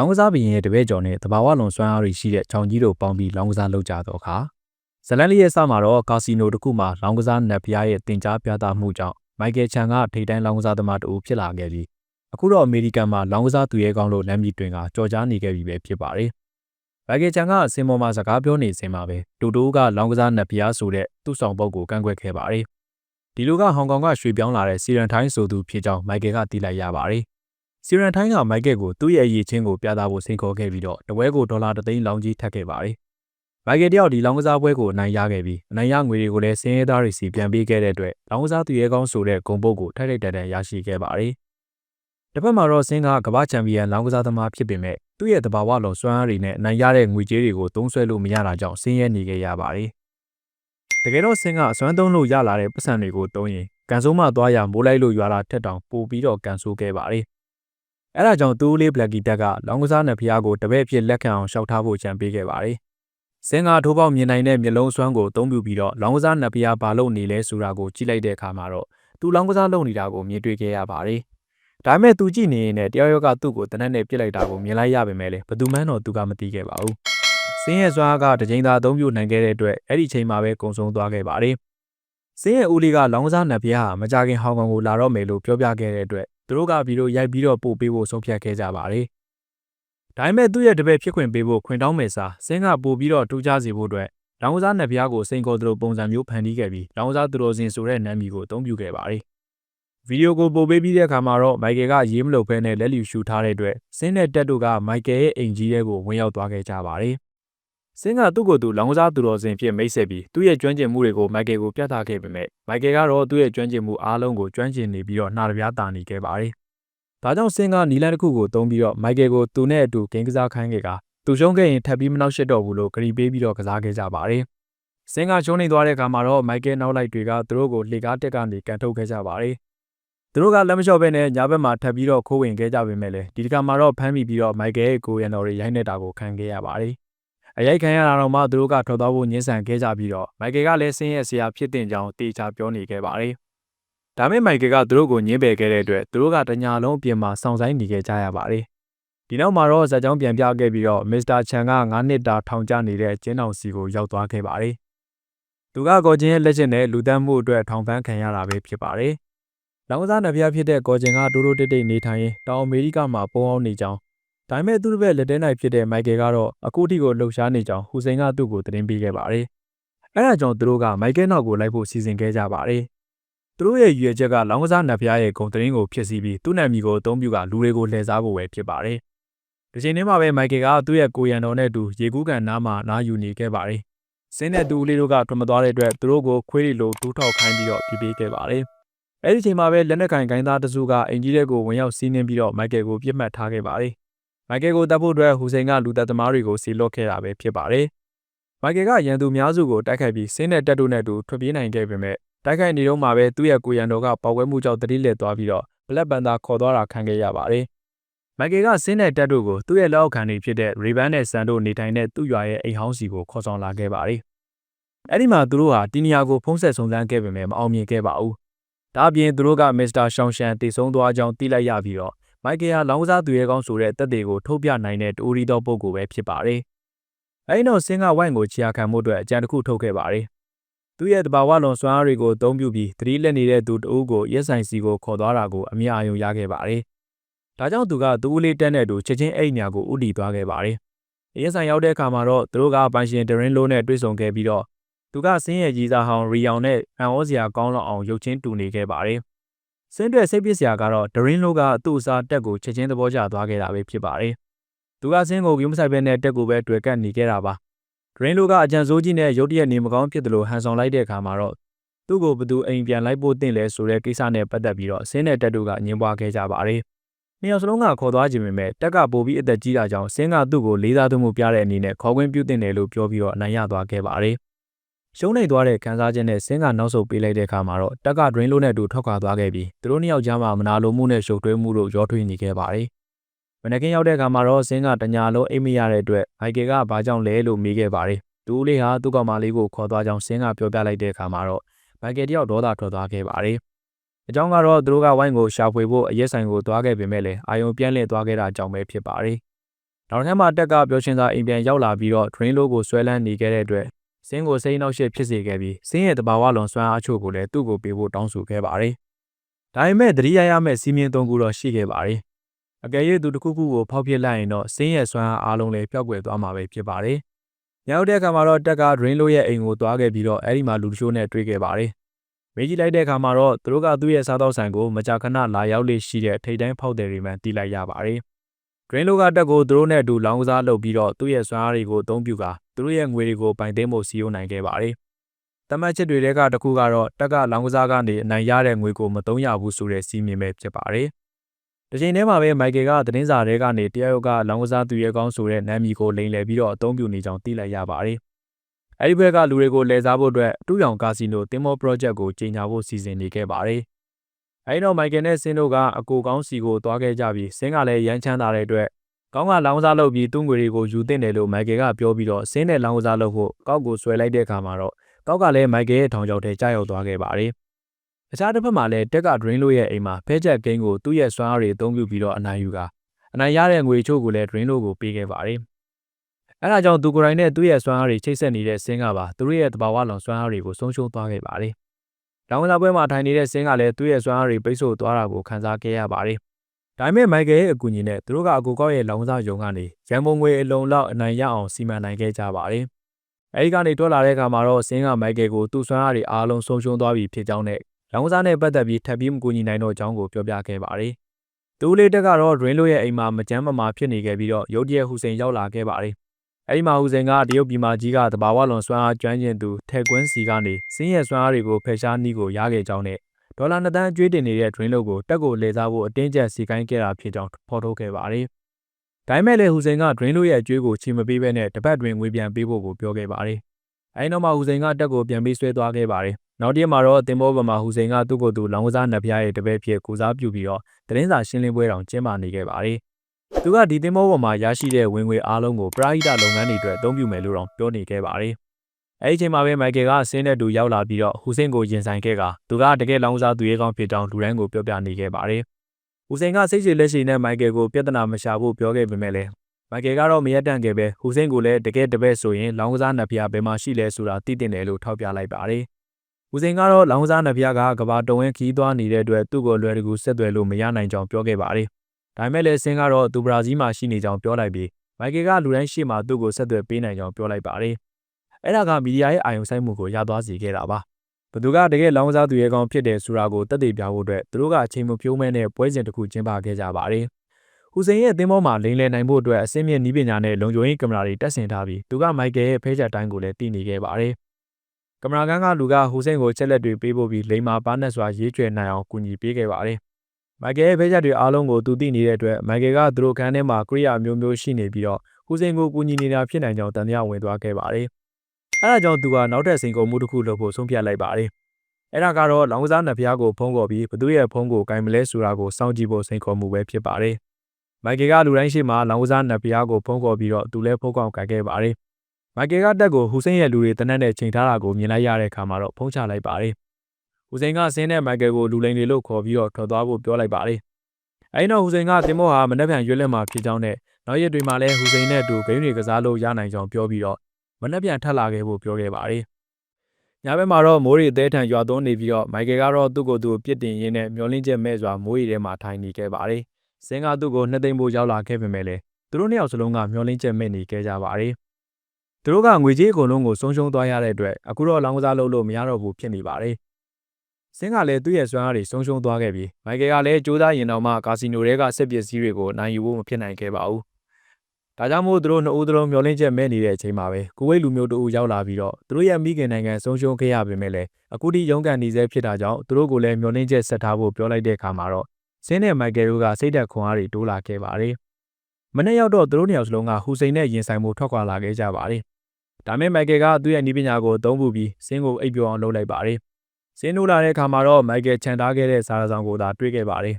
လောင်းကစားဘရင်ရဲ့တပည့်ကျော်နဲ့တဘာဝလွန်စွမ်းအားတွေရှိတဲ့ချောင်ကြီးတို့ပေါင်းပြီးလောင်းကစားလုပ်ကြတော့ခါဇလန်လေးရဲ့စမှာတော့ကာစီနိုတစ်ခုမှာလောင်းကစားနတ်ဖျားရဲ့တင် जा ပြသမှုကြောင့်မိုက်ကယ်ချန်ကထိပ်တန်းလောင်းကစားသမားတူဖြစ်လာခဲ့ပြီးအခုတော့အမေရိကန်မှာလောင်းကစားသူရဲကောင်းလို့လမ်းပြီးတွင်ကကြော်ကြားနေခဲ့ပြီပဲဖြစ်ပါတယ်မိုက်ကယ်ချန်ကအစင်ပေါ်မှာစကားပြောနေစဉ်မှာပဲတူတူကလောင်းကစားနတ်ဖျားဆိုတဲ့သူ့ဆောင်ပုတ်ကိုကန့်ကွက်ခဲ့ပါတယ်ဒီလိုကဟောင်ကောင်ကရွှေ့ပြောင်းလာတဲ့စီရန်ထိုင်းဆိုသူဖြစ်ကြောင်းမိုက်ကယ်ကသိလိုက်ရပါတယ် စီရန်ထိုင်းကမိုက်ကယ်ကိုသူ့ရဲ့အရေးချင်းကိုပြသဖို့စိန်ခေါ်ခဲ့ပြီးတော့တပွဲကိုဒေါ်လာ3သိန်းလောင်းကြီးထပ်ခဲ့ပါတယ်။မိုက်ကယ်တယောက်ဒီလောင်းကစားပွဲကိုအနိုင်ရခဲ့ပြီးအနိုင်ရငွေတွေကိုလည်းစင်းရဲသားတွေစီပြန်ပေးခဲ့တဲ့အတွက်လောင်းကစားသူရဲကောင်းဆိုတဲ့ဂုံပုတ်ကိုထိုက်ထိုက်တန်တန်ရရှိခဲ့ပါတယ်။တစ်ဖက်မှာတော့စင်းကကမ္ဘာချန်ပီယံလောင်းကစားသမားဖြစ်ပေမဲ့သူ့ရဲ့တဘာဝလောစွမ်းအားတွေနဲ့အနိုင်ရတဲ့ငွေကြေးတွေကိုသုံးစွဲလို့မရတာကြောင့်စင်းရဲနေခဲ့ရပါတယ်။တကယ်တော့စင်းကအစွမ်းသုံးလို့ရလာတဲ့ပတ်စံတွေကိုသုံးရင်ကန်ဆိုးမှသွားရမိုးလိုက်လို့ရွာတာထက်တောင်ပိုပြီးတော့ကန်ဆိုးခဲ့ပါတယ်။ အဲဒါကြောင့်တူးလေးဘလက်ကီတက်ကလောင်းကစားနယ်ဖျားကိုတပည့်ဖြစ်လက်ခံအောင်ရှောက်ထားဖို့ကြံပေးခဲ့ပါတယ်။စင်ကာထိုးပေါက်မြင်နိုင်တဲ့မျက်လုံးစွမ်းကိုအသုံးပြုပြီးတော့လောင်းကစားနယ်ဖျားဘာလို့နေလဲဆိုတာကိုကြည့်လိုက်တဲ့အခါမှာတော့သူလောင်းကစားလုပ်နေတာကိုမြင်တွေ့ခဲ့ရပါတယ်။ဒါပေမဲ့သူကြည့်နေရင်လည်းတယောက်ယောက်ကသူ့ကိုတနက်နဲ့ပြစ်လိုက်တာကိုမြင်လိုက်ရပေမဲ့လည်းဘသူမှန်းတော့သူကမသိခဲ့ပါဘူး။စင်းရဲ့စွမ်းအားကတကြိမ်သာအသုံးပြုနိုင်ခဲ့တဲ့အတွက်အဲ့ဒီချိန်မှာပဲကုံဆုံးသွားခဲ့ပါတယ်။စင်းရဲ့ဦးလေးကလောင်းကစားနယ်ဖျားဟာမကြခင်ဟောင်ကောင်ကိုလာတော့မယ်လို့ပြောပြခဲ့တဲ့အတွက် သူတို့ကဗီဒီယိုရိုက်ပြီးတော့ပို့ပေးဖို့ဆုံးဖြတ်ခဲ့ကြပါတယ်။ဒါပေမဲ့သူ့ရဲ့တပည့်ဖြစ်ခွင့်ပေးဖို့ခွင့်တောင်းမယ်စာစင်းကပို့ပြီးတော့တူးကြစီဖို့အတွက်လောင်ကစားနယ်ဖျားကိုစိန်ခေါ်သူတို့ပုံစံမျိုးဖန်တီးခဲ့ပြီးလောင်ကစားသူတော်စင်ဆိုတဲ့နာမည်ကိုအသုံးပြုခဲ့ပါတယ်။ဗီဒီယိုကိုပို့ပေးပြီးတဲ့အခါမှာတော့မိုက်ကယ်ကရေးမလို့ဖဲနဲ့လက်လျူရှူထားတဲ့အတွက်စင်းနဲ့တက်တို့ကမိုက်ကယ်ရဲ့အိမ်ကြီးထဲကိုဝင်ရောက်သွားခဲ့ကြပါတယ်။ စင်းကသူ့ကိုယ်သူလောင်ကစားသူတော်စင်ဖြစ်မိတ်ဆက်ပြီးသူ့ရဲ့ကျွမ်းကျင်မှုတွေကိုမိုက်ကယ်ကိုပြသခဲ့ပေမဲ့မိုက်ကယ်ကတော့သူ့ရဲ့ကျွမ်းကျင်မှုအားလုံးကိုကျွမ်းကျင်နေပြီးတော့နှာတပြားတာနေခဲ့ပါတယ်။ဒါကြောင့်စင်းကနီလန်တစ်ခုကိုတုံးပြီးတော့မိုက်ကယ်ကိုသူနဲ့အတူဂိမ်းကစားခိုင်းခဲ့ကသူရှုံးခဲ့ရင်ထပ်ပြီးမနှောက်ရှက်တော့ဘူးလို့ဂရီပေးပြီးတော့ကစားခဲ့ကြပါတယ်။စင်းကရှုံးနေသွားတဲ့အခါမှာတော့မိုက်ကယ်နောက်လိုက်တွေကသူတို့ကိုလှေကားတက်ကနေကန်ထုတ်ခဲ့ကြပါတယ်။သူတို့ကလက်မလျှော့ဘဲနဲ့ညာဘက်မှာထပ်ပြီးတော့ခိုးဝင်ခဲ့ကြပေမဲ့လည်းဒီတစ်ခါမှာတော့ဖမ်းမိပြီးတော့မိုက်ကယ်ရဲ့ကိုရန်တော်တွေရိုက်နေတာကိုခံခဲ့ရပါတယ်။ အရိုက်ခံရတာတော့မှသူတို့ကထွက်သွားဖို့ညှင်းဆန်ခဲ့ကြပြီးတော့မိုက်ကယ်ကလည်းဆင်းရဲ့ဆရာဖြစ်တင်ကြောင်းတေချာပြောနေခဲ့ပါတယ်။ဒါမဲ့မိုက်ကယ်ကသူတို့ကိုညှင်းပယ်ခဲ့တဲ့အတွက်သူတို့ကတညာလုံးအပြင်မှာစောင့်ဆိုင်နေခဲ့ကြရပါတယ်။ဒီနောက်မှာတော့ဇက်ကြောင်းပြန်ပြခဲ့ပြီးတော့မစ္စတာချန်က9နှစ်တာထောင်ကျနေတဲ့ကျင်းတော်စီကိုရောက်သွားခဲ့ပါတယ်။သူကကော်ချင်းရဲ့လက်ချက်နဲ့လူတန်းမှုအတွက်ထောင်ပန်းခံရတာပဲဖြစ်ပါတယ်။လောင်ကစားနှပြဖြစ်တဲ့ကော်ချင်းကတိုးတိုးတိတ်တိတ်နေထိုင်ရင်တောင်အမေရိကမှာပုံအောင်နေကြောင်း ဒါပေမဲ့သူ့တစ်ပည့်လက်တဲနိုင်ဖြစ်တဲ့မိုက်ကယ်ကတော့အခုထိကိုလှုပ်ရှားနေကြောင်းဟူစိန်ကသူ့ကိုသတင်းပေးခဲ့ပါတယ်။အဲဒါကြောင့်သူတို့ကမိုက်ကယ်နောက်ကိုလိုက်ဖို့စီစဉ်ခဲ့ကြပါတယ်။သူတို့ရဲ့ရည်ရွယ်ချက်ကလောင်းကစားနတ်ဖျားရဲ့ဂုံသတင်းကိုဖြစ်စီပြီးသူ့နာမည်ကိုအသုံးပြုကလူတွေကိုလှည့်စားဖို့ပဲဖြစ်ပါတယ်။ဒီချိန်ထဲမှာပဲမိုက်ကယ်ကသူ့ရဲ့ကိုရန်တော်နဲ့အတူရေကူးကန်နားမှာနားယူနေခဲ့ပါတယ်။စင်းတဲ့သူလေးတို့ကထွက်မသွားတဲ့အတွက်သူတို့ကိုခွေးရီလိုတူးထောက်ခိုင်းပြီးတော့ပြပေးခဲ့ပါတယ်။အဲဒီချိန်မှာပဲလက်နက်ကင်ကိုင်းသားတစုကအင်ကြီးတဲ့ကိုဝင်ရောက်စီးနှင်းပြီးတော့မိုက်ကယ်ကိုပြစ်မှတ်ထားခဲ့ပါတယ်။ မိုက်ကယ်ကိုတပ်ဖို့အတွက်ဟူစိန်ကလူသက်သမားတွေကိုစီလွတ်ခဲ့တာပဲဖြစ်ပါတယ်။မိုက်ကယ်ကရန်သူများစုကိုတိုက်ခိုက်ပြီးဆင်းတဲ့တက်တို့နဲ့အတူထွက်ပြေးနိုင်ခဲ့ပေမဲ့တိုက်ခိုက်နေတော့မှပဲသူ့ရဲ့ကိုရန်တော်ကပေါက်ကွဲမှုကြောင့်တတိလက်သွားပြီးတော့ဘလက်ပန်သာခေါ်သွားတာခံခဲ့ရပါတယ်။မိုက်ကယ်ကဆင်းတဲ့တက်တို့ကိုသူ့ရဲ့လက်အောက်ခံတွေဖြစ်တဲ့ရီဘန်နဲ့ဆန်တို့နေထိုင်တဲ့သူ့ရွာရဲ့အိမ်ဟောင်းစီကိုခေါ်ဆောင်လာခဲ့ပါတယ်။အဲ့ဒီမှာသူတို့ဟာတီနီယာကိုဖုံးဆက်ဆုံစမ်းခဲ့ပေမဲ့မအောင်မြင်ခဲ့ပါဘူး။ဒါအပြင်သူတို့ကမစ္စတာရှောင်းရှန်တည်ဆုံသွားကြောင်းသိလိုက်ရပြီးတော့ မိုက်ကယ်ဟာလောင်းကစားသူရဲကောင်းဆိုတဲ့တက်တွေကိုထုတ်ပြနိုင်တဲ့တူရီသောပုဂ္ဂိုလ်ပဲဖြစ်ပါတယ်။အဲဒီနောက်ဆင်းကဝိုင်ကိုချီယာခံမှုအတွက်အကြံတစ်ခုထုတ်ခဲ့ပါတယ်။သူ့ရဲ့တဘာဝလွန်စွမ်းအားတွေကိုအသုံးပြုပြီးသတိလက်နေတဲ့သူတဦးကိုရက်ဆိုင်စီကိုခေါ်သွားတာကိုအမြအယုံရခဲ့ပါတယ်။ဒါကြောင့်သူကသူ့ဦးလေးတက်တဲ့သူချက်ချင်းအဲ့ညာကိုဥတီသွားခဲ့ပါတယ်။ရက်ဆိုင်ရောက်တဲ့အခါမှာတော့သူတို့ကပိုင်ရှင်ဒရင်လိုနဲ့တွေ့ဆုံခဲ့ပြီးတော့သူကဆင်းရဲ့ကြီးစားဟောင်းရီယောင်နဲ့အန်ဩစရာကောင်းလောက်အောင်ရုပ်ချင်းတူနေခဲ့ပါတယ်။ စင်းတွဲစိတ်ပစ်စရာကတော့ဒရင်းလိုကသူ့အစားတက်ကိုချက်ချင်းသဘောကျသွားခဲ့တာပဲဖြစ်ပါတယ်။သူကစင်းကိုဂိမ်းမဆိုင်ပဲနဲ့တက်ကိုပဲတွေ့ကပ်နေခဲ့တာပါ။ဒရင်းလိုကအကြံစိုးကြီးနဲ့ရုတ်တရက်နေမကောင်းဖြစ်တယ်လို့ဟန်ဆောင်လိုက်တဲ့အခါမှာတော့သူ့ကိုဘသူအိမ်ပြန်လိုက်ဖို့တင့်လဲဆိုတဲ့ကိစ္စနဲ့ပတ်သက်ပြီးတော့ဆင်းတဲ့တက်တို့ကညင်ပွားခဲ့ကြပါတယ်။နှစ်ယောက်စလုံးကခေါ်သွားခြင်းပေမဲ့တက်ကပိုပြီးအသက်ကြီးတာကြောင့်ဆင်းကသူ့ကိုလေးစားသူမှုပြတဲ့အနေနဲ့ခေါ်ခွင့်ပြုတင်တယ်လို့ပြောပြီးတော့အနိုင်ရသွားခဲ့ပါတယ်။ ရှုံးနေသွားတဲ့ခံစားချက်နဲ့ဆင်းကနောက်ဆုတ်ပေးလိုက်တဲ့အခါမှာတော့တက်ကဒရင်းလိုနဲ့တူထွက်ခွာသွားခဲ့ပြီးသူတို့နှစ်ယောက်ကြားမှာမနာလိုမှုနဲ့ရှုပ်ထွေးမှုတို့ရောထွေးနေခဲ့ပါတယ်။မနက်ကင်းရောက်တဲ့အခါမှာတော့ဆင်းကတညာလုံးအိမ်မရတဲ့အတွက်ဟိုက်ကယ်ကဘာကြောင့်လဲလို့မေးခဲ့ပါတယ်။သူလေးဟာသူ့ကောင်မလေးကိုခေါ်သွားကြောင်းဆင်းကပြောပြလိုက်တဲ့အခါမှာတော့ဟိုက်ကယ်တယောက်ဒေါသထွက်သွားခဲ့ပါတယ်။အကြောင်းကတော့သူတို့ကဝိုင်းကိုရှာဖွေဖို့အရက်ဆိုင်ကိုသွားခဲ့ပေမဲ့လည်းအာယုံပြန့်လှည့်သွားခဲ့တာကြောင့်ပဲဖြစ်ပါတယ်။။နောက်ထပ်မှတက်ကပျော်ရွှင်စွာအိမ်ပြန်ရောက်လာပြီးတော့ drain လို့ကိုဆွဲလန်းနေခဲ့တဲ့အတွက် စင်းကိုစိတ်နှောက်ယှက်ဖြစ်စေခဲ့ပြီးစင်းရဲ့တဘာဝလွန်စွမ်းအားအချို့ကိုလည်းသူ့ကိုပေးဖို့တောင်းဆိုခဲ့ပါတယ်။ဒါပေမဲ့သတိရရမယ့်စီးမြင်သုံးခုတော့ရှိခဲ့ပါတယ်။အကယ်၍သူတစ်ခုခုကိုဖောက်ပြစ်လိုက်ရင်တော့စင်းရဲ့စွမ်းအားအားလုံးလည်းပျောက်ကွယ်သွားမှာပဲဖြစ်ပါတယ်။ညောက်တဲ့အခါမှာတော့တက်က drain လို့ရဲ့အိမ်ကိုသွားခဲ့ပြီးတော့အဲ့ဒီမှာလူတချို့နဲ့တွေ့ခဲ့ပါတယ်။မေးကြည့်လိုက်တဲ့အခါမှာတော့သူတို့ကသူ့ရဲ့စားသောက်ဆိုင်ကိုမကြာခဏလာရောက်လေရှိတဲ့ထိတ်တိုင်းဖောက်တယ်တွေမှတီးလိုက်ရပါတယ်။ drain လို့ကတက်ကိုသူတို့နဲ့အတူလောင်းကစားလုပ်ပြီးတော့သူ့ရဲ့စွမ်းအားတွေကိုအသုံးပြုကာ သူတို့ရဲ့ငွေတွေကိုပိုင်သိမ်းဖို့စီယိုနိုင်ခဲ့ပါတယ်။တမတ်ချက်တွေတဲကတစ်ခုကတော့တက်ကလောင်းကစားကနေအနိုင်ရတဲ့ငွေကိုမသုံးရဘူးဆိုတဲ့စီးမြင်ပဲဖြစ်ပါတယ်။ဒီချိန်ထဲမှာပဲမိုက်ကယ်ကသတင်းစာထဲကနေတယောက်ကလောင်းကစားသူရဲကောင်းဆိုတဲ့နာမည်ကိုလိမ်လည်ပြီးတော့အသုံးပြုနေကြောင်းသိလိုက်ရပါတယ်။အဲဒီဘက်ကလူတွေကိုလဲစားဖို့အတွက်အတူရောင်ကာစီနိုတင်မော project ကိုကြီးညာဖို့စီစဉ်နေခဲ့ပါတယ်။အဲဒီတော့မိုက်ကယ်နဲ့ဆင်းတို့ကအကိုကောင်းစီကိုသွားခဲ့ကြပြီးဆင်းကလည်းရမ်းချမ်းသာတဲ့အတွက် ကောင်းကလောင်းကစားလုပ်ပြီးသူ့ငွေတွေကိုယူတင်တယ်လို့မိုက်ကယ်ကပြောပြီးတော့ဆင်းတဲ့လောင်းကစားလုပ်ဖို့ကောက်ကိုဆွဲလိုက်တဲ့အခါမှာတော့ကောက်ကလည်းမိုက်ကယ်ရဲ့ထောင်ချောက်ထဲကြားရောက်သွားခဲ့ပါတယ်။အခြားတစ်ဖက်မှာလည်းတက်က drain လို့ရဲ့အိမ်မှာဖဲချက်ကိန်းကိုသူ့ရဲ့စွမ်းအားတွေအသုံးပြုပြီးတော့အနိုင်ယူကအနိုင်ရတဲ့ငွေချို့ကိုလည်း drain လို့ကိုပေးခဲ့ပါတယ်။အဲဒါကြောင့်သူကိုယ်တိုင်နဲ့သူ့ရဲ့စွမ်းအားတွေချိတ်ဆက်နေတဲ့ဆင်းကပါသူတို့ရဲ့တဘာဝလောင်စွမ်းအားတွေကိုဆုံးရှုံးသွားခဲ့ပါတယ်။လောင်ကစားပွဲမှာထိုင်နေတဲ့ဆင်းကလည်းသူ့ရဲ့စွမ်းအားတွေပိတ်ဆို့သွားတာကိုခံစားခဲ့ရပါတယ် ဒါပေမဲ့မိုက်ကယ်ရဲ့အကူအညီနဲ့သူတို့ကအကူကောက်ရဲ့လောင်စားယုံကနေရန်ပုံငွေအလုံးလောက်အနိုင်ရအောင်စီမံနိုင်ခဲ့ကြပါတယ်။အဲဒီကနေထွက်လာတဲ့အခါမှာတော့ဆင်းကမိုက်ကယ်ကိုသူ့ဆွမ်းအားတွေအားလုံးဆုံးရှုံးသွားပြီဖြစ်ကြောင်းနဲ့လောင်စားနဲ့ပတ်သက်ပြီးထပ်ပြီးမကူညီနိုင်တော့ကြောင်းကိုပြောပြခဲ့ပါတယ်။သူလေးတက်ကတော့ drain လို့ရဲ့အိမ်မှာမကြမ်းမမာဖြစ်နေခဲ့ပြီးတော့ရုတ်တရက်ဟူစိန်ရောက်လာခဲ့ပါတယ်။အဲဒီမှာဟူစိန်ကတရုတ်ပြည်မှာကြီးကတဘာဝလွန်စွမ်းအားကျွမ်းကျင်သူထဲကွင်းစီကနေစင်းရဲ့စွမ်းအားတွေကိုဖယ်ရှားနှီးကိုရခဲ့ကြောင်းနဲ့ ဒေါ်လာ2တန်းအကျွေးတင်နေတဲ့ drain လို့ကိုတက်ကိုလဲစားဖို့အတင်းကျပ်စီကိုင်းခဲ့တာဖြစ်ကြောင်းဖော်ထုတ်ခဲ့ပါတယ်။ဒါပေမဲ့လည်းဟူစိန်က drain လို့ရဲ့အကျွေးကိုချီမပေးဘဲနဲ့တစ်ပတ်တွင်ငွေပြန်ပေးဖို့ကိုပြောခဲ့ပါတယ်။အဲဒီနောက်မှာဟူစိန်ကတက်ကိုပြန်ပြီးဆွဲသွားခဲ့ပါတယ်။နောက်တရက်မှာတော့တင်ဘောပေါ်မှာဟူစိန်ကသူ့ကိုယ်သူလောင်ကစားနတ်ဖျားရဲ့တပည့်ဖြစ်ကိုစားပြုပြီးတော့သတင်းစာရှင်းလင်းပွဲတောင်ကျင်းပနေခဲ့ပါတယ်။သူကဒီတင်ဘောပေါ်မှာရရှိတဲ့ဝင်ငွေအားလုံးကိုပရာဟိတလုပ်ငန်းတွေအတွက်အသုံးပြုမယ်လို့တော့ပြောနေခဲ့ပါတယ်။ အဲဒီအချိန်မှာပဲမိုက်ကယ်ကဆင်းတဲ့သူရောက်လာပြီးတော့ဟူစိန်ကိုရင်ဆိုင်ခဲ့ကသူကတကယ်လောင်းစားသူရဲကောင်းဖြစ်ကြောင်းလူတိုင်းကိုပြောပြနေခဲ့ပါတယ်။ဟူစိန်ကစိတ်ရှည်လက်ရှည်နဲ့မိုက်ကယ်ကိုပြဿနာမရှာဖို့ပြောခဲ့ပေမဲ့လည်းမိုက်ကယ်ကတော့မရက်တန့်ခဲ့ပဲဟူစိန်ကိုလည်းတကယ်တပည့်ဆိုရင်လောင်းကစားနှစ်ဖျားဘယ်မှာရှိလဲဆိုတာသိတင်တယ်လို့ထောက်ပြလိုက်ပါတယ်။ဟူစိန်ကတော့လောင်းကစားနှစ်ဖျားကကဘာတုံဝင်းခီးသွားနေတဲ့အတွက်သူ့ကိုလွယ်တကူဆက်သွယ်လို့မရနိုင်ကြောင်းပြောခဲ့ပါတယ်။ဒါပေမဲ့လည်းဆင်းကတော့သူဘရာဇီးမှာရှိနေကြောင်းပြောလိုက်ပြီးမိုက်ကယ်ကလူတိုင်းရှေ့မှာသူ့ကိုဆက်သွယ်ပေးနိုင်ကြောင်းပြောလိုက်ပါတယ်။ အဲ့ဒါကမီဒီယာရဲ့အာရုံစိုက်မှုကိုရသွားစေခဲ့တာပါဘသူကတကယ်လောင်းစားသူရဲကောင်းဖြစ်တယ်ဆိုတာကိုတက်တည်ပြဖို့အတွက်သူတို့ကအချိန်မဖြိုးမဲနဲ့ပွဲစဉ်တစ်ခုကျင်းပခဲ့ကြပါတယ်ဟူစိန်ရဲ့သင်းဘောမှာလိန်လည်နိုင်ဖို့အတွက်အစင်းမြင့်နီးပညာနဲ့လုံခြုံရေးကင်မရာတွေတက်ဆင်ထားပြီးသူကမိုက်ကယ်ရဲ့ဖဲချက်တိုင်းကိုလည်းတည်နေခဲ့ပါတယ်ကင်မရာကန်ကလူကဟူစိန်ကိုချက်လက်တွေပေးဖို့ပြီးလိန်မာပါနဲ့စွာရေးကျွယ်နိုင်အောင်ကူညီပေးခဲ့ပါတယ်မိုက်ကယ်ရဲ့ဖဲချက်တွေအားလုံးကိုသူသိနေတဲ့အတွက်မိုက်ကယ်ကသူတို့ခန်းထဲမှာကရိယာမျိုးမျိုးရှိနေပြီးတော့ဟူစိန်ကိုကူညီနေတာဖြစ်နိုင်ကြောင်းတန်တရားဝင်သွားခဲ့ပါတယ် အဲဒါကြောင့်သူကနောက်ထပ်စိန်ခေါ်မှုတစ်ခုလုပ်ဖို့ဆုံးဖြတ်လိုက်ပါတယ်။အဲဒါကတော့လောင်ကစားနှစ်ဖျားကိုဖုံးကော်ပြီးဘသူရဲ့ဖုံးကိုကင်မလဲဆိုတာကိုစောင့်ကြည့်ဖို့စိန်ခေါ်မှုပဲဖြစ်ပါတယ်။မိုက်ကယ်ကလူတိုင်းရှိမှလောင်ကစားနှစ်ဖျားကိုဖုံးကော်ပြီးတော့သူလည်းဖုံးကောက်ကင်ခဲ့ပါတယ်။မိုက်ကယ်ကတက်ကိုဟူစိန်ရဲ့လူတွေတနက်နဲ့ချိန်ထားတာကိုမြင်လိုက်ရတဲ့အခါမှာတော့ဖုံးချလိုက်ပါတယ်။ဟူစိန်ကဆင်းတဲ့မိုက်ကယ်ကိုလူလိန်တွေလို့ခေါ်ပြီးတော့ထွက်သွားဖို့ပြောလိုက်ပါတယ်။အဲဒီနောက်ဟူစိန်ကတင်မောဟာမနှက်ဖြန်ရွက်လက်မှာဖြစ်ကြောင်းနဲ့နောက်ရက်တွေမှာလည်းဟူစိန်နဲ့အတူဂိမ်းတွေကစားလို့ရနိုင်ကြောင်းပြောပြီးတော့ မနှက်ပြန်ထပ်လာခဲ့ဖို့ပြောခဲ့ပါတယ်။ညဘက်မှာတော့မိုးရီအသေးထန်ရွာသွန်းနေပြီးတော့မိုက်ကယ်ကတော့သူ့ကိုယ်သူပြစ်တင်ရင်းနဲ့မျောလင်းချက်မဲ့စွာမိုးရီထဲမှာထိုင်နေခဲ့ပါတယ်။စင်ကသူ့ကိုနှစ်သိမ့်ဖို့ရောက်လာခဲ့ပေမဲ့လည်းသူတို့နှစ်ယောက်စလုံးကမျောလင်းချက်မဲ့နေခဲ့ကြပါတယ်။သူတို့ကငွေကြေးအကုန်လုံးကိုဆုံးရှုံးသွားရတဲ့အတွက်အခုတော့လောင်းကစားလုပ်လို့မရတော့ဘူးဖြစ်နေပါတယ်။စင်ကလည်းသူ့ရဲ့စွမ်းအားတွေဆုံးရှုံးသွားခဲ့ပြီးမိုက်ကယ်ကလည်းကြိုးစားရင်တော့မှကာစီနိုတွေကဆက်ပစ္စည်းတွေကိုနိုင်ယူဖို့မဖြစ်နိုင်ခဲ့ပါဘူး ဒါကြောင့်မို့သူတို့နှစ်ဦးသလုံးမျောလင့်ချက်မဲ့နေတဲ့အချိန်မှာပဲကိုဝိတ်လူမျိုးတို့ရောက်လာပြီးတော့သူတို့ရဲ့မိခင်နိုင်ငံဆုံးရှုံးခဲ့ရပေမဲ့လည်းအခုထိရုန်းကန်နေဆဲဖြစ်တာကြောင့်သူတို့ကိုလည်းမျောလင့်ချက်ဆက်ထားဖို့ပြောလိုက်တဲ့အခါမှာတော့ဆင်းနဲ့မိုက်ကယ်တို့ကစိတ်သက်ခွန်အားတွေတိုးလာခဲ့ပါတယ်။မနေ့ရောက်တော့သူတို့နှစ်ယောက်စလုံးကဟူစိန်နဲ့ရင်ဆိုင်မှုထွက်ခွာလာခဲ့ကြပါတယ်။ဒါမဲ့မိုက်ကယ်ကသူ့ရဲ့နီးပညာကိုသုံးပူပြီးဆင်းကိုအိပ်ပျော်အောင်လုပ်လိုက်ပါတယ်။ဆင်းနိုးလာတဲ့အခါမှာတော့မိုက်ကယ်ခြံထားခဲ့တဲ့စာရဆောင်ကိုသာတွေ့ခဲ့ပါတယ်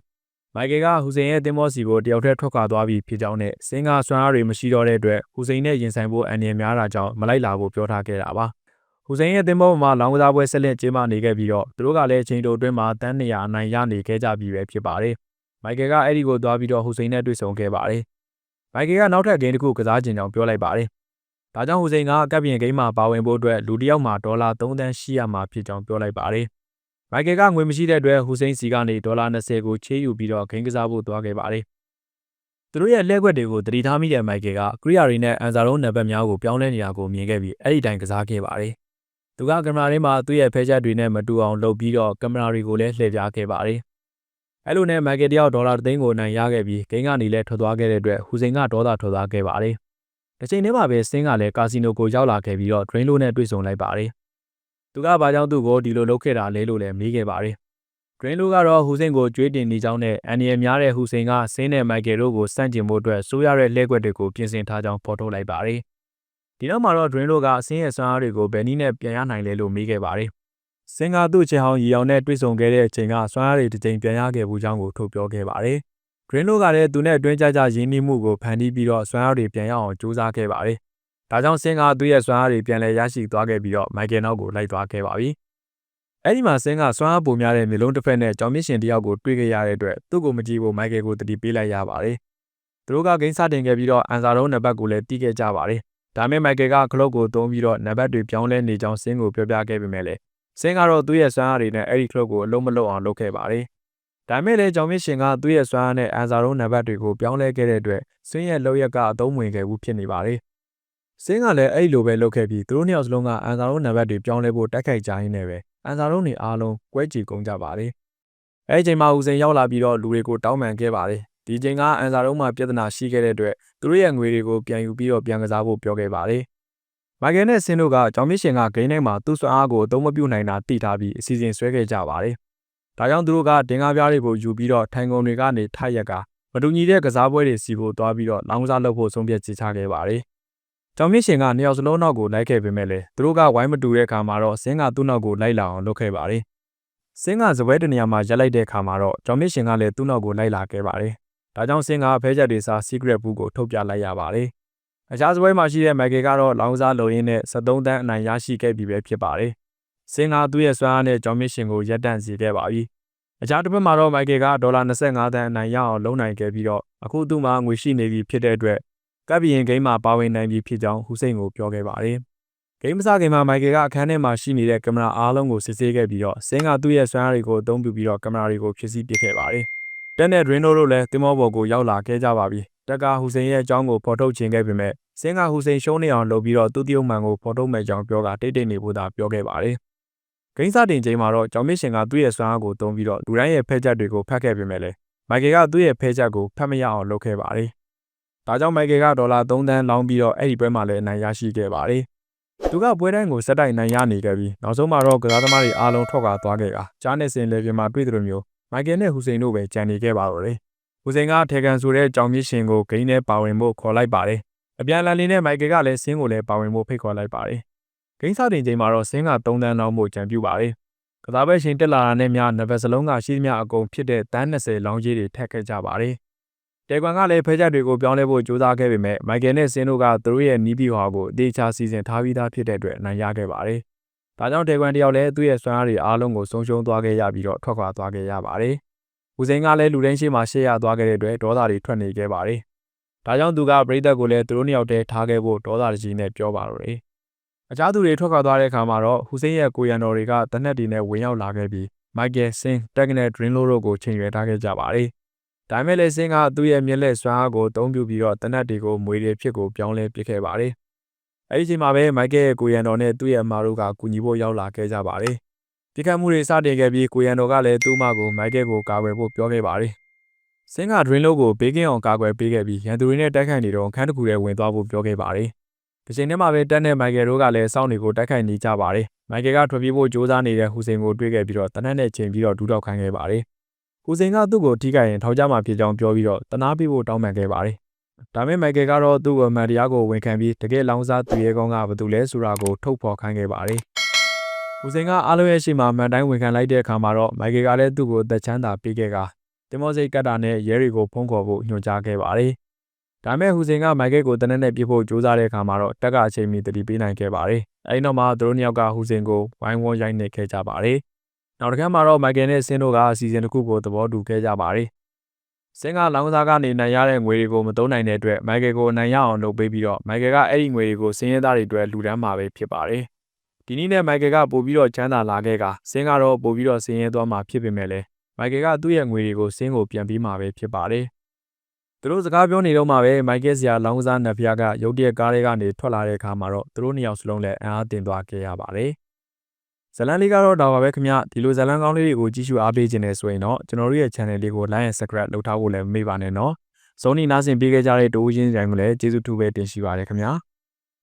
မိုက်ကယ်ကဟူစိန်ရဲ့တင်မောစီကိုတယောက်တည်းထွက်ခွာသွားပြီးဖြစ်ကြောင်းနဲ့စင်ကဆွမ်းအားတွေမရှိတော့တဲ့အတွက်ဟူစိန်နဲ့ရင်ဆိုင်ဖို့အန်ရများတာကြောင့်မလိုက်လာဖို့ပြောထားခဲ့တာပါ။ဟူစိန်ရဲ့တင်မောမှာလောင်းကစားပွဲဆက်လက်ကျင်းပနေခဲ့ပြီးတော့သူတို့ကလည်းချိန်တိုအတွင်းမှာတန်း200အနိုင်ရနေခဲ့ကြပြီပဲဖြစ်ပါတယ်။မိုက်ကယ်ကအဲ့ဒီကိုသွားပြီးတော့ဟူစိန်နဲ့တွေ့ဆုံခဲ့ပါတယ်မိုက်ကယ်ကနောက်ထပ်ဂိမ်းတစ်ခုကစားခြင်းကြောင့်ပြောလိုက်ပါတယ်။ဒါကြောင့်ဟူစိန်ကကပ်ပြင်ဂိမ်းမှာပါဝင်ဖို့အတွက်လူတစ်ယောက်မှာဒေါ်လာ3သန်းရှိရမှာဖြစ်ကြောင်းပြောလိုက်ပါတယ်။ မိုက်ကယ်ကငွေမရှိတဲ့အတွက်ဟူစိန်စီကနေဒေါ်လာ20ကိုချေးယူပြီးတော့ဂိမ်းကစားဖို့သွားခဲ့ပါတယ်။သူတို့ရဲ့လက်ကွက်တွေကိုတတိထားမိတဲ့မိုက်ကယ်ကကရိယာတွေနဲ့အန်ဇာရုံးနံပါတ်များကိုပြောင်းလဲနေတာကိုမြင်ခဲ့ပြီးအဲ့ဒီတိုင်းကစားခဲ့ပါတယ်။သူကကင်မရာထဲမှာသူ့ရဲ့ဖဲချက်တွေနဲ့မတူအောင်လုပ်ပြီးတော့ကင်မရာတွေကိုလည်းလှည့်ပြားခဲ့ပါတယ်။အဲ့လိုနဲ့မိုက်ကယ်တယောက်ဒေါ်လာ3သိန်းကိုနိုင်ရခဲ့ပြီးဂိမ်းကနေလည်းထွက်သွားခဲ့တဲ့အတွက်ဟူစိန်ကဒေါသထွက်သွားခဲ့ပါတယ်။တစ်ချိန်တည်းမှာပဲစင်းကလည်းကာစီနိုကိုရောက်လာခဲ့ပြီးတော့ drain လို့နဲ့တွေ့ဆုံလိုက်ပါတယ်။ သူကဘာကြောင့်သူ့ကိုဒီလိုလုပ်ခဲ့တာလဲလို့လည်းမေးခဲ့ပါတယ်။ drain လို့ကတော့ဟူစိန်ကိုကြွေးတင်နေကြောင်းနဲ့အန်နီယယ်များတဲ့ဟူစိန်ကစင်းနဲ့မိုက်ကယ်တို့ကိုစန့်ကျင်ဖို့အတွက်စိုးရတဲ့လှည့်ကွက်တွေကိုပြင်ဆင်ထားကြောင်းဖော်ထုတ်လိုက်ပါတယ်။ဒီနောက်မှာတော့ drain လို့ကအစင်းရဲ့စွမ်းအားတွေကိုဘယ်နည်းနဲ့ပြန်ရနိုင်လဲလို့မေးခဲ့ပါတယ်။စင်ကာသူ့ချေဟောင်းရီအောင်နဲ့တွေ့ဆုံခဲ့တဲ့အချိန်ကစွမ်းအားတွေတစ်ချိန်ပြန်ရခဲ့ဘူးကြောင်းကိုထုတ်ပြောခဲ့ပါတယ်။ Green လို့ကလည်းသူနဲ့အတွင်းကြကြရင်းနှီးမှုကိုဖန်တီးပြီးတော့စွမ်းအားတွေပြန်ရအောင်ကြိုးစားခဲ့ပါတယ်။ ဒါကြောင့်စင်ကာသူ့ရဲ့စွမ်းအားတွေပြန်လည်ရရှိသွားခဲ့ပြီးတော့မိုက်ကယ်နောက်ကိုလိုက်သွားခဲ့ပါပြီ။အဲ့ဒီမှာစင်ကစွမ်းအားပုံများတဲ့မျိုးလုံးတစ်ဖက်နဲ့ကြောင်မြင့်ရှင်တယောက်ကိုတွေ့ခဲ့ရတဲ့အတွက်သူ့ကိုမကြည့်ဖို့မိုက်ကယ်ကိုတတိပေးလိုက်ရပါတယ်။သူတို့ကဂိမ်းစတင်ခဲ့ပြီးတော့အန်ဆာရုံးနံပါတ်ကိုလည်းတီးခဲ့ကြပါတယ်။ဒါမဲ့မိုက်ကယ်ကကလုတ်ကိုသုံးပြီးတော့နံပါတ်တွေပြောင်းလဲနေကြောင်းစင်းကိုပြောပြခဲ့ပေမဲ့လည်းစင်းကတော့သူ့ရဲ့စွမ်းအားတွေနဲ့အဲ့ဒီကလုတ်ကိုအလုံးမလုံးအောင်လုပ်ခဲ့ပါတယ်။ဒါမဲ့လည်းကြောင်မြင့်ရှင်ကသူ့ရဲ့စွမ်းအားနဲ့အန်ဆာရုံးနံပါတ်တွေကိုပြောင်းလဲခဲ့တဲ့အတွက်စင်းရဲ့လောက်ရက်ကအသုံးဝင်ခဲ့ဘူးဖြစ်နေပါတယ်။ စင်းကလည်းအဲ့လိုပဲလုပ်ခဲ့ပြီးသူတို့နှစ်ယောက်စလုံးကအန်ဆာရုံးနံပါတ်တွေပြောင်းလဲဖို့တိုက်ခိုက်ကြရင်းနဲ့ပဲအန်ဆာရုံးတွေအားလုံးကွဲကြည်ကုန်ကြပါတယ်။အဲ့ဒီချိန်မှာဦးစိန်ရောက်လာပြီးတော့လူတွေကိုတောင်းပန်ခဲ့ပါတယ်။ဒီချိန်ကအန်ဆာရုံးမှာပြဿနာရှိခဲ့တဲ့အတွက်သူတို့ရဲ့ငွေတွေကိုပြန်ယူပြီးတော့ပြန်ကစားဖို့ပြောခဲ့ပါတယ်။မိုက်ကယ်နဲ့ဆင်းတို့ကကြောင်မြင့်ရှင်ကဂိမ်းထဲမှာသူ့စွမ်းအားကိုအသုံးမပြုနိုင်တာသိထားပြီးအစီအစဉ်ဆွဲခဲ့ကြပါတယ်။ဒါကြောင့်သူတို့ကတင်ကားပြားတွေကိုယူပြီးတော့ထိုင်ကုန်တွေကနေထိုက်ရက်ကမတူညီတဲ့ကစားပွဲတွေစီဖို့သွားပြီးတော့လောင်းကစားလုပ်ဖို့ဆုံးဖြတ်ချခဲ့ပါတယ်။ ကြောင်မြင့်ရှင်ကနှစ်ယောက်စလုံးနောက်ကိုလိုက်ခဲ့ပေမဲ့လည်းသူတို့ကဝိုင်းမတူတဲ့အခါမှာတော့ဆင်းကသူ့နောက်ကိုလိုက်လာအောင်လုပ်ခဲ့ပါတယ်။ဆင်းကဇပွဲတနေရာမှာရက်လိုက်တဲ့အခါမှာတော့ကြောင်မြင့်ရှင်ကလည်းသူ့နောက်ကိုလိုက်လာခဲ့ပါတယ်။ဒါကြောင့်ဆင်းကဖဲချက်တွေစား secret ဘူးကိုထုတ်ပြလိုက်ရပါတယ်။အခြားစပွဲမှာရှိတဲ့မိုက်ကယ်ကတော့လောင်းကစားလုံရင်းနဲ့73တန်းအနိုင်ရရှိခဲ့ပြီပဲဖြစ်ပါတယ်။ဆင်းကသူ့ရဲ့စွမ်းအားနဲ့ကြောင်မြင့်ရှင်ကိုရက်တန့်စေခဲ့ပါပြီ။အခြားတစ်ဖက်မှာတော့မိုက်ကယ်ကဒေါ်လာ25တန်းအနိုင်ရအောင်လုပ်နိုင်ခဲ့ပြီးတော့အခုသူ့မှာငွေရှိနေပြီဖြစ်တဲ့အတွက် ကပ်ဘီရင်ဂိမ်းမှာပါဝင်နိုင်ပြီဖြစ်ကြောင်းဟူစိန်ကိုပြောခဲ့ပါတယ်။ဂိမ်းမစခင်မှာမိုက်ကယ်ကအခန်းထဲမှာရှိနေတဲ့ကင်မရာအားလုံးကိုစစ်ဆေးခဲ့ပြီးတော့ဆင်းကသူ့ရဲ့စွမ်းအားတွေကိုအသုံးပြုပြီးတော့ကင်မရာတွေကိုဖြည့်ဆည်းပစ်ခဲ့ပါတယ်။တက်နဲ့ဒရင်းတို့တို့လည်းတင်မောဘော်ကိုရောက်လာခဲ့ကြပါပြီ။တက်ကဟူစိန်ရဲ့အကြောင်းကိုဖော်ထုတ်ခြင်းခဲ့ပေမဲ့ဆင်းကဟူစိန်ရှုံးနေအောင်လုပ်ပြီးတော့သူ့တရုတ်မှန်ကိုဖော်ထုတ်မဲ့ကြောင်းပြောကတိတ်တိတ်နေဖို့သာပြောခဲ့ပါတယ်။ဂိမ်းစတင်ချိန်မှာတော့ကျောင်းမစ်ရှင်ကသူ့ရဲ့စွမ်းအားကိုသုံးပြီးတော့လူတိုင်းရဲ့ဖက်ချက်တွေကိုဖတ်ခဲ့ပေမဲ့လည်းမိုက်ကယ်ကသူ့ရဲ့ဖက်ချက်ကိုဖတ်မရအောင်လုပ်ခဲ့ပါတယ်။ ဒါကြောင့်မိုက်ကယ်ကဒေါ်လာ3သန်းလောင်းပြီးတော့အဲ့ဒီပွဲမှာလည်းအနိုင်ရရှိခဲ့ပါတယ်။သူကပွဲတိုင်းကိုစက်တိုက်နိုင်ရနေခဲ့ပြီးနောက်ဆုံးမှာတော့ကစားသမားတွေအားလုံးထွက်ခွာသွားခဲ့တာကြားနေစင်လေပြင်မှာတွေ့သလိုမျိုးမိုက်ကယ်နဲ့ဟူစိန်တို့ပဲကြံနေခဲ့ပါတော့တယ်။ဟူစိန်ကထေကန်ဆိုတဲ့ကြောင်မြစ်ရှင်ကိုဂိမ်းထဲပါဝင်ဖို့ခေါ်လိုက်ပါတယ်။အပြန်လန်လေးနဲ့မိုက်ကယ်ကလည်းဆင်းကိုလည်းပါဝင်ဖို့ဖိတ်ခေါ်လိုက်ပါတယ်။ဂိမ်းစတင်ချိန်မှာတော့ဆင်းက3တန်းလောက်မှုကြံပြူပါတယ်။ကစားပွဲရှင်တက်လာတာနဲ့များနဗက်စလုံးကရှိသမျှအကုန်ဖြစ်တဲ့တန်း20လောင်းကြီးတွေထက်ခဲ့ကြပါတယ်။ တဲကွန်ကလည်းဖဲချက်တွေကိုပြောင်းလဲဖို့ကြိုးစားခဲ့ပေမဲ့မိုက်ကယ်နဲ့ဆင်းတို့ကသူတို့ရဲ့နီးပြီးဟွာကိုအသေးချာစီစဉ်ထားပြီးသားဖြစ်တဲ့အတွက်အနိုင်ရခဲ့ပါတယ်။ဒါကြောင့်တဲကွန်တယောက်လည်းသူ့ရဲ့စွမ်းအားတွေအားလုံးကိုဆုံးရှုံးသွားခဲ့ရပြီးတော့ထွက်ခွာသွားခဲ့ရပါတယ်။ဦးစိန်ကလည်းလူတိုင်းရှိမှရှေ့ရသွားခဲ့တဲ့အတွက်ဒေါသတွေထွက်နေခဲ့ပါတယ်။ဒါကြောင့်သူကပရိသတ်ကိုလည်းသူတို့နှစ်ယောက်တည်းထားခဲ့ဖို့ဒေါသတကြီးနဲ့ပြောပါတော့တယ်။အခြားသူတွေထွက်ခွာသွားတဲ့အခါမှာတော့ဟူစိန်ရဲ့ကိုရန်တော်တွေကတနက်တီနဲ့ဝင်ရောက်လာခဲ့ပြီးမိုက်ကယ်ဆင်းတက်ကနယ်ဒရင်လိုတို့ကိုချိန်ရွယ်ထားခဲ့ကြပါတယ်။ ဒါမဲ့လည်းဆင်းကသူ့ရဲ့မျက်လက်စွမ်းအားကိုအသုံးပြုပြီးတော့တနက်တီကိုမွေတွေဖြစ်ကိုပြောင်းလဲပစ်ခဲ့ပါတယ်။အဲဒီချိန်မှာပဲမိုက်ကယ်ရဲ့ကိုရန်တော်နဲ့သူ့ရဲ့အမာတို့ကကူညီဖို့ရောက်လာခဲ့ကြပါတယ်။ပြစ်ခတ်မှုတွေစတင်ခဲ့ပြီးကိုရန်တော်ကလည်းသူ့မကိုမိုက်ကယ်ကိုကာကွယ်ဖို့ပြောခဲ့ပါတယ်။ဆင်းကဒရင်လိုကိုဘေးကင်းအောင်ကာကွယ်ပေးခဲ့ပြီးရန်သူတွေနဲ့တိုက်ခိုက်နေတော့ခန်းတစ်ခုထဲဝင်သွားဖို့ပြောခဲ့ပါတယ်။ဒီချိန်ထဲမှာပဲတက်နဲ့မိုက်ကယ်တို့ကလည်းစောင့်နေကိုတိုက်ခိုက်နေကြပါတယ်။မိုက်ကယ်ကထွက်ပြေးဖို့ကြိုးစားနေတဲ့ဟူစိန်ကိုတွေ့ခဲ့ပြီးတော့တနက်နဲ့ချိန်ပြီးတော့ဒူးတောက်ခိုင်းခဲ့ပါတယ်။ ဟူစိန်ကသူ့ကိုထိခိုက်ရင်ထောက်ကြမှာဖြစ်ကြောင်းပြောပြီးတော့တနာပေးဖို့တောင်းပန်ခဲ့ပါတယ်။ဒါပေမဲ့မိုက်ကယ်ကတော့သူ့ကိုမှန်တရားကိုဝန်ခံပြီးတကယ်လောင်စားသူရဲကောင်းကဘာတူလဲဆိုတာကိုထုတ်ဖော်ခိုင်းခဲ့ပါတယ်။ဟူစိန်ကအားလုံးရဲ့ရှေ့မှာမှန်တိုင်းဝန်ခံလိုက်တဲ့အခါမှာတော့မိုက်ကယ်ကလည်းသူ့ကိုသက်ချမ်းသာပေးခဲ့ကတင်မောစိတ်ကတ်တာနဲ့ရဲတွေကိုဖုံးခေါ်ဖို့ညွှန်ကြားခဲ့ပါတယ်။ဒါမဲ့ဟူစိန်ကမိုက်ကယ်ကိုတနက်နဲ့ပြစ်ဖို့ကြိုးစားတဲ့အခါမှာတော့တက်ကအချိန်မီတတိပေးနိုင်ခဲ့ပါတယ်။အဲဒီနောက်မှာသူတို့နှစ်ယောက်ကဟူစိန်ကိုဝိုင်းဝန်းရိုက်နှက်ခဲ့ကြပါတယ်။ နောက်တစ်ခါမှာတော့မိုက်ကယ်နဲ့ဆင်းတို့ကအစီအစဉ်တစ်ခုကိုသဘောတူခဲ့ကြပါတယ်စင်ကလောင်းကစားကနေနိုင်ရတဲ့ငွေတွေကိုမသုံးနိုင်တဲ့အတွက်မိုက်ကယ်ကိုအနိုင်ရအောင်လုပ်ပေးပြီးတော့မိုက်ကယ်ကအဲ့ဒီငွေတွေကိုစင်းရဲသားတွေအတွက်လူဒန်းမှာပဲဖြစ်ပါတယ်ဒီနည်းနဲ့မိုက်ကယ်ကပို့ပြီးတော့ချမ်းသာလာခဲ့ကစင်းကတော့ပို့ပြီးတော့စင်းရဲသွားမှာဖြစ်ပေမဲ့လည်းမိုက်ကယ်ကသူ့ရဲ့ငွေတွေကိုစင်းကိုပြန်ပြီးမှာပဲဖြစ်ပါတယ်သူတို့စကားပြောနေတော့မှပဲမိုက်ကယ်ဆရာလောင်းကစားနတ်ဖျားကရုတ်တရက်ကားတွေကနေထွက်လာတဲ့အခါမှာတော့သူတို့နှစ်ယောက်စလုံးလည်းအံ့အားတင်သွားခဲ့ရပါတယ် ဇလန်လေးကတော့ဒါပါပဲခင်ဗျဒီလိုဇလန်ကောင်းလေးတွေကိုကြည့်ရှုအားပေးခြင်းနဲ့ဆိုရင်တော့ကျွန်တော်တို့ရဲ့ channel လေးကို like and subscribe လုပ်ထားဖို့လည်းမမေ့ပါနဲ့နော်ဇုံနီနားဆင်ပေးခဲ့ကြတဲ့တူဦးချင်းတိုင်းကိုလည်းကျေးဇူးတူပဲတင်ရှိပါတယ်ခင်ဗျာ